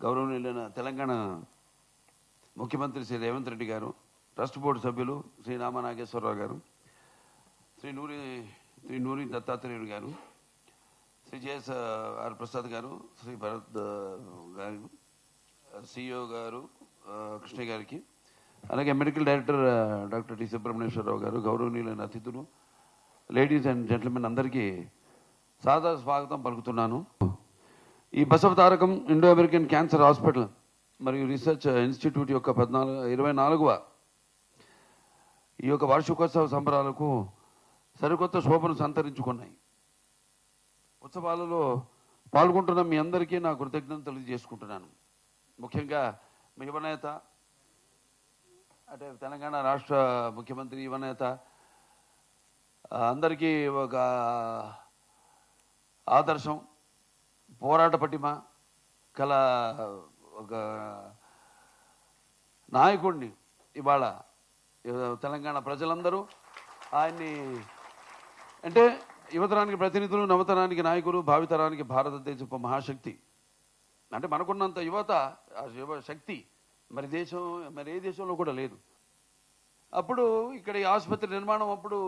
గౌరవనీయులైన తెలంగాణ ముఖ్యమంత్రి శ్రీ రేవంత్ రెడ్డి గారు ట్రస్ట్ బోర్డు సభ్యులు శ్రీ రామనాగేశ్వరరావు గారు శ్రీ నూరి శ్రీ నూరి దత్తాత్రేయుడు గారు శ్రీ జేఎస్ ఆర్ ప్రసాద్ గారు శ్రీ భరత్ గారు సిఇఓ గారు కృష్ణ గారికి అలాగే medical director doctor T Subrahmanyeswara Rao గారు గౌరవనీయులైన అతిథులు లేడీస్ అండ్ జెంట్మెన్ అందరికీ సాదర స్వాగతం పలుకుతున్నాను. ఈ Basava Tarakam Indo American cancer hospital మరియు రీసెర్చ్ ఇన్స్టిట్యూట్ యొక్క పద్నాలుగు ఇరవై నాలుగవ ఈ యొక్క వార్షికోత్సవ సంబరాలకు సరికొత్త శోభను సంతరించుకున్నాయి. ఉత్సవాలలో పాల్గొంటున్న మీ అందరికీ నా కృతజ్ఞతలు తెలియజేసుకుంటున్నాను. ముఖ్యంగా మీ యువనేత అంటే తెలంగాణ రాష్ట్ర ముఖ్యమంత్రి యువనేత అందరికీ ఒక ఆదర్శం. పోరాట పటిమ కల ఒక నాయకుడిని ఇవాళ తెలంగాణ ప్రజలందరూ ఆయన్ని అంటే యువతరానికి ప్రతినిధులు నవతరానికి నాయకులు భావితరానికి భారతదేశపు మహాశక్తి. అంటే మనకున్నంత యువత యువ శక్తి మరి దేశం మరి ఏ దేశంలో కూడా లేదు. అప్పుడు ఇక్కడ ఈ ఆసుపత్రి నిర్మాణం అప్పుడు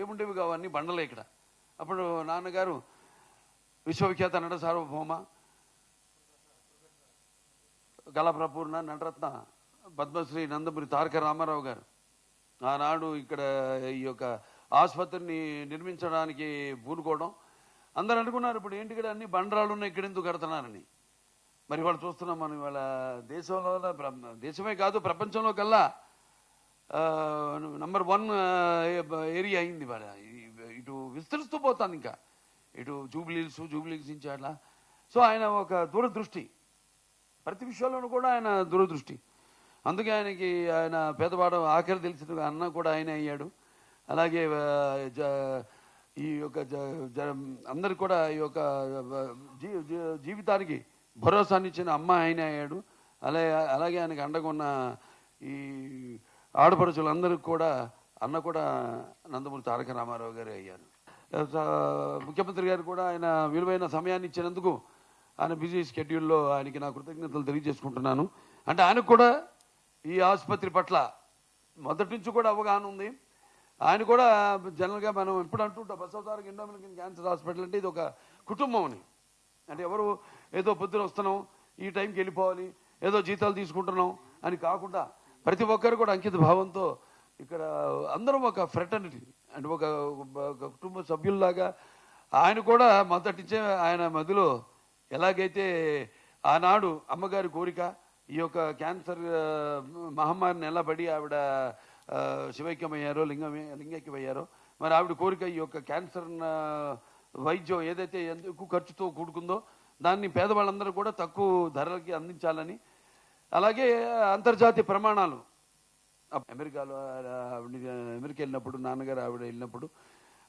ఏముండేవి కావన్నీ బండలే ఇక్కడ. అప్పుడు నాన్నగారు విశ్వవిఖ్యాత నట సార్వభౌమ గలప్రపూర్ణ నటరత్న పద్మశ్రీ నందమూరి తారక రామారావు గారు. ఆనాడు ఇక్కడ ఈ యొక్క ఆసుపత్రిని నిర్మించడానికి పూనుకోవడం. అందరూ అనుకున్నారు ఇప్పుడు ఏంటి ఇక్కడ అన్ని బండరాలు ఉన్నాయి ఇక్కడ ఎందుకు కడుతున్నారని? మరి వాళ్ళు చూస్తున్నాం మనం ఇవాళ దేశంలో దేశమే కాదు ప్రపంచంలో కల్లా నంబర్ వన్ ఏరియా అయింది ఇవాళ. ఇటు విస్తరిస్తూ పోతాను ఇంకా. ఇటు జూబ్లీల్స్ జూబ్లీల్స్ నుంచి అట్లా. సో ఆయన ఒక దూరదృష్టి. ప్రతి విషయంలోనూ కూడా ఆయన దూరదృష్టి. అందుకే ఆయనకి ఆయన పేదవాడు ఆఖరి తెలిసిన అన్న కూడా ఆయన అయ్యాడు. అలాగే జ- ఈ యొక్క జ- అందరికి కూడా ఈ యొక్క జీ జీ- జీవితానికి భరోసానిచ్చిన అమ్మ ఆయన అయ్యాడు. అలాగే అలాగే ఆయనకు అండగా ఉన్న ఈ ఆడపడుచులందరికీ కూడా అన్న కూడా నందమూరి తారక రామారావు గారే అయ్యారు. ముఖ్యమంత్రి గారు కూడా ఆయన విలువైన సమయాన్ని ఇచ్చినందుకు ఆయన బిజీ షెడ్యూల్లో ఆయనకి నా కృతజ్ఞతలు తెలియజేసుకుంటున్నాను. అంటే ఆయనకు కూడా ఈ ఆసుపత్రి పట్ల మొదటి నుంచి కూడా అవగాహన ఉంది. ఆయన కూడా జనరల్గా మనం ఎప్పుడు అంటుంటాం బసవతారక ఇండోమినికన్ క్యాన్సర్ హాస్పిటల్ అంటే ఇది ఒక కుటుంబం అని. అంటే ఎవరు ఏదో పొద్దున వస్తున్నాం ఈ టైంకి వెళ్ళిపోవాలి ఏదో జీతాలు తీసుకుంటున్నాం అని కాకుండా ప్రతి ఒక్కరు కూడా అంకిత భావంతో ఇక్కడ అందరం ఒక ఫ్రెటర్నిటీ అంటే ఒక ఒక కుటుంబ సభ్యుల్లాగా ఆయన కూడా మొదటిచ్చే ఆయన మధ్యలో ఎలాగైతే ఆనాడు అమ్మగారి కోరిక ఈ యొక్క క్యాన్సర్ మహమ్మారిని ఎలా పడి ఆవిడ శివైక్యమయ్యారో లింగమే లింగైక్యమయ్యారో మరి ఆవిడ కోరిక ఈ యొక్క క్యాన్సర్ వైద్యం ఏదైతే ఎందుకు ఖర్చుతో కూడుకుందో దాన్ని పేదవాళ్ళందరూ కూడా తక్కువ ధరలకి అందించాలని అలాగే అంతర్జాతీయ ప్రమాణాలు అమెరికాలో ఆవిడ అమెరికా వెళ్ళినప్పుడు నాన్నగారు ఆవిడ వెళ్ళినప్పుడు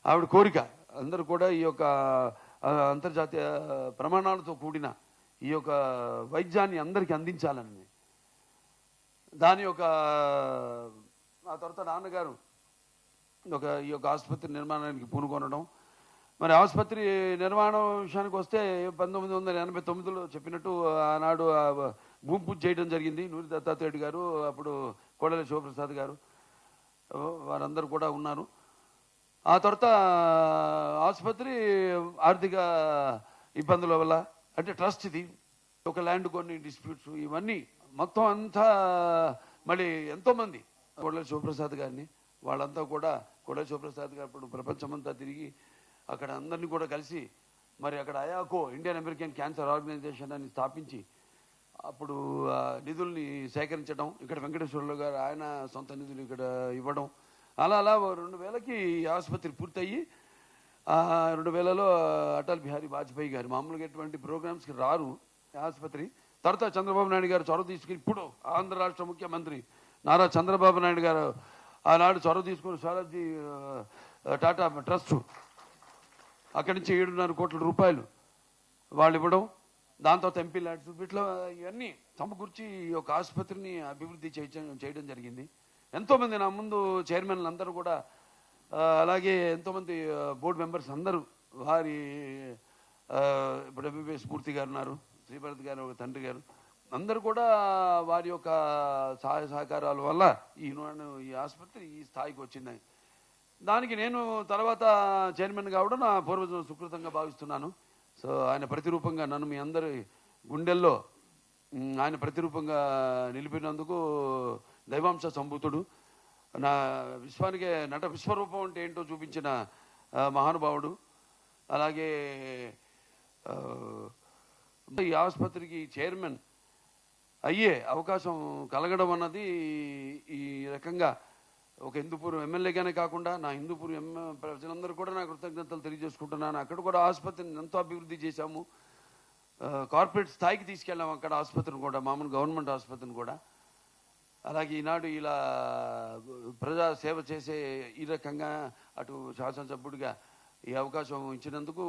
ఆవిడ కోరిక అందరూ కూడా ఈ యొక్క అంతర్జాతీయ ప్రమాణాలతో కూడిన ఈ యొక్క వైద్యాన్ని అందరికీ అందించాలని. దాని యొక్క ఆ తర్వాత నాన్నగారు ఒక ఈ యొక్క ఆసుపత్రి నిర్మాణానికి పూనుకొనడం. మరి ఆసుపత్రి నిర్మాణం విషయానికి వస్తే పంతొమ్మిది వందల ఎనభై తొమ్మిదిలో చెప్పినట్టు ఆనాడు భూమి పూజ చేయడం జరిగింది. నూరి దత్తాత్రేయుడు గారు అప్పుడు కోడలి శివప్రసాద్ గారు వారందరూ కూడా ఉన్నారు. ఆ తర్వాత ఆసుపత్రి ఆర్థిక ఇబ్బందుల వల్ల అంటే ట్రస్ట్ ఇది ఒక ల్యాండ్ కొన్ని డిస్ప్యూట్స్ ఇవన్నీ మొత్తం అంతా మళ్ళీ ఎంతోమంది కోడల శివప్రసాద్ గారిని వాళ్ళంతా కూడా కోడల శివప్రసాద్ గారు ఇప్పుడు ప్రపంచమంతా తిరిగి అక్కడ అందరినీ కూడా కలిసి మరి అక్కడ అయాకో ఇండియన్ అమెరికన్ క్యాన్సర్ ఆర్గనైజేషన్ అని స్థాపించి అప్పుడు ఆ నిధుల్ని సేకరించడం ఇక్కడ వెంకటేశ్వరరావు గారు ఆయన సొంత నిధులు ఇక్కడ ఇవ్వడం. అలా అలా రెండు వేలకి ఆసుపత్రి పూర్తయ్యి ఆ రెండు వేలలో అటల్ బిహారీ వాజ్పేయి గారు మామూలుగా ఎటువంటి ప్రోగ్రామ్స్కి రారు ఆసుపత్రి. తర్వాత చంద్రబాబు నాయుడు గారు చొరవ తీసుకుని ఇప్పుడు ఆంధ్ర రాష్ట్ర ముఖ్యమంత్రి నారా చంద్రబాబు నాయుడు గారు ఆనాడు చొరవ తీసుకుని స్వరాజ్జీ టాటా ట్రస్ట్. అక్కడి నుంచి ఏడున్నర కోట్ల రూపాయలు వాళ్ళు ఇవ్వడం దాంతో ఎంపీ ల్యాడ్స్ వీటిలో ఇవన్నీ సమకూర్చి ఈ యొక్క ఆసుపత్రిని అభివృద్ధి చేయడం చేయడం జరిగింది. ఎంతోమంది నా ముందు చైర్మన్లు అందరూ కూడా అలాగే ఎంతోమంది బోర్డు మెంబర్స్ అందరూ వారి ఇప్పుడు ఎంబీబీఎస్ మూర్తి గారు ఉన్నారు శ్రీభరత్ గారు ఒక తండ్రి గారు. అందరూ కూడా వారి యొక్క సహాయ సహకారాల వల్ల ఈ ఈ ఆసుపత్రి ఈ స్థాయికి వచ్చింది. దానికి నేను తర్వాత చైర్మన్ కావడం నా పూర్వజం సుకృతంగా భావిస్తున్నాను. సో ఆయన ప్రతిరూపంగా నన్ను మీ అందరి గుండెల్లో ఆయన ప్రతిరూపంగా నిలిపినందుకు దైవాంశ సంభూతుడు. నా విశ్వానికి నట విశ్వరూపం అంటే ఏంటో చూపించిన మహానుభావుడు. అలాగే ఈ ఆసుపత్రికి చైర్మన్ అయ్యే అవకాశం కలగడం అన్నది ఈ రకంగా ఒక హిందూపూర్ ఎమ్మెల్యేగానే కాకుండా నా హిందూపూర్ ఎమ్ ప్రజలందరూ కూడా నా కృతజ్ఞతలు తెలియజేసుకుంటున్నాను. అక్కడ కూడా ఆసుపత్రిని ఎంతో అభివృద్ధి చేశాము. కార్పొరేట్ స్థాయికి తీసుకెళ్ళాము అక్కడ ఆసుపత్రిని కూడా మామూలు గవర్నమెంట్ ఆసుపత్రిని కూడా. అలాగే ఈనాడు ఇలా ప్రజా సేవ చేసే ఈ రకంగా అటు శాసనసభ్యుడిగా ఈ అవకాశం ఇచ్చినందుకు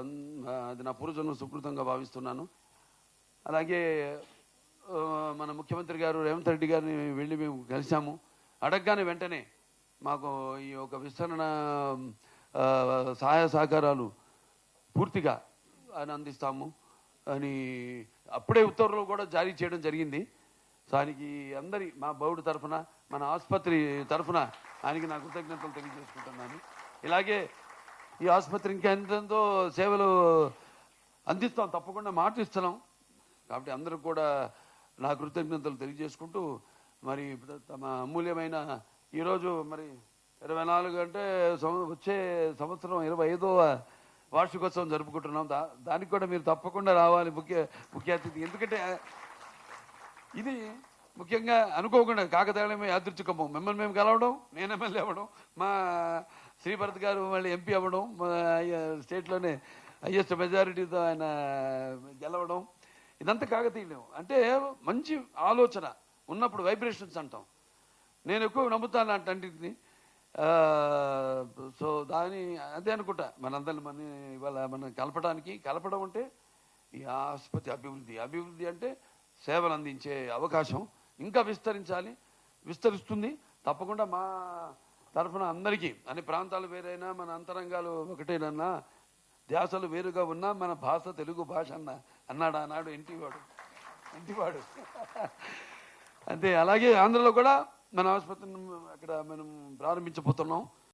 అన్- అది నా పూర్వజన్మ సుకృతంగా భావిస్తున్నాను. అలాగే మన ముఖ్యమంత్రి గారు రేవంత్ రెడ్డి గారిని వెళ్ళి మేము కలిసాము అడగగానే వెంటనే మాకు ఈ యొక్క విస్తరణ సహాయ సహకారాలు పూర్తిగా ఆయన అందిస్తాము అని అప్పుడే ఉత్తర్వులు కూడా జారీ చేయడం జరిగింది. సో ఆయనకి అందరి మా బౌడు తరఫున మన ఆసుపత్రి తరఫున ఆయనకి నా కృతజ్ఞతలు తెలియజేసుకుంటున్నాను. ఇలాగే ఈ ఆసుపత్రి ఇంకా ఎంతెంతో సేవలు అందిస్తాం తప్పకుండా మాట ఇస్తున్నాం కాబట్టి అందరూ కూడా నా కృతజ్ఞతలు తెలియజేసుకుంటూ మరి తమ అమూల్యమైన ఈరోజు మరి ఇరవై నాలుగు అంటే వచ్చే సంవత్సరం ఇరవై ఐదవ వార్షికోత్సవం జరుపుకుంటున్నాం. దా దానికి కూడా మీరు తప్పకుండా రావాలి ముఖ్య ముఖ్య అతిథి. ఎందుకంటే ఇది ముఖ్యంగా అనుకోకుండా కాకతాళమే యాదృచ్ఛికము. మిమ్మల్ని మేము కలవడం నేను ఎమ్మెల్యే అవ్వడం మా శ్రీభరత్ గారు మళ్ళీ ఎంపీ అవ్వడం మా స్టేట్లోనే హయ్యెస్ట్ మెజారిటీతో ఆయన గెలవడం ఇదంతా కాకతీయం అంటే మంచి ఆలోచన. ఉన్నప్పుడు వైబ్రేషన్స్ అంటాం. నేను ఎక్కువ నమ్ముతాను అటన్నింటిని సో దాని అదే అనుకుంటా. మనందరిని మన ఇవాళ మనం కలపడానికి కలపడం అంటే ఈ ఆసుపత్రి అభివృద్ధి. అభివృద్ధి అంటే సేవలు అందించే అవకాశం. ఇంకా విస్తరించాలి విస్తరిస్తుంది. తప్పకుండా మా తరఫున అందరికీ అన్ని ప్రాంతాలు వేరైనా మన అంతరంగాలు ఒకటేనన్నా ధ్యాసలు వేరుగా ఉన్నా మన భాష తెలుగు భాష అన్న అన్నాడు ఆనాడు ఇంటివాడు ఇంటివాడు అంతే అలాగే ఆంధ్రలో కూడా మన ఆసుపత్రిని అక్కడ మనం ప్రారంభించబోతున్నాం.